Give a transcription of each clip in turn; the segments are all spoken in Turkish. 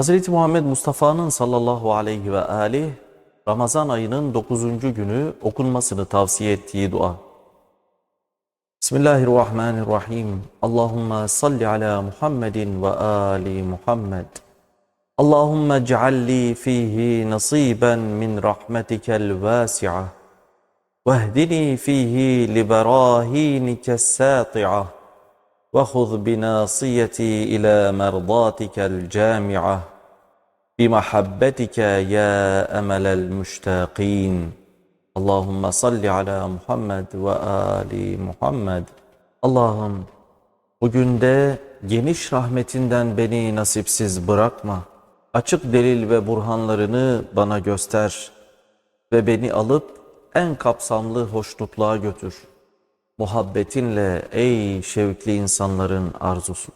Hz. Muhammed Mustafa'nın sallallahu aleyhi ve aleyh Ramazan ayının 9. günü okunmasını tavsiye ettiği dua. Bismillahirrahmanirrahim. Allahümme salli ala Muhammedin ve ali Muhammed. Allahümme cealli fihi nasiben min rahmetikel vasi'ah. Vehdini fihi liberahinikes sati'ah. وخذ بناصيتي الى مرضاتك الجامعه بمحبتك يا امل المشتاقين اللهم صل على محمد وال محمد Allah'ım bugün de geniş rahmetinden beni nasipsiz bırakma. Açık delil ve burhanlarını bana göster ve beni alıp en kapsamlı hoşnutluğa götür. Muhabbetinle ey şevkli insanların arzusu.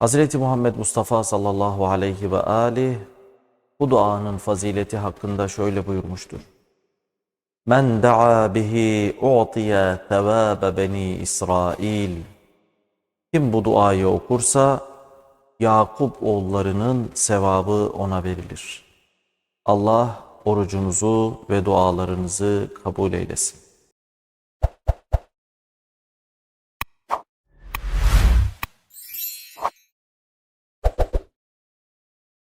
Hazreti Muhammed Mustafa sallallahu aleyhi ve aleyh bu duanın fazileti hakkında şöyle buyurmuştur. Men da'a bihi u'tiya thevâbe beni İsrail. Kim bu duayı okursa Yakup oğullarının sevabı ona verilir. Allah orucunuzu ve dualarınızı kabul eylesin.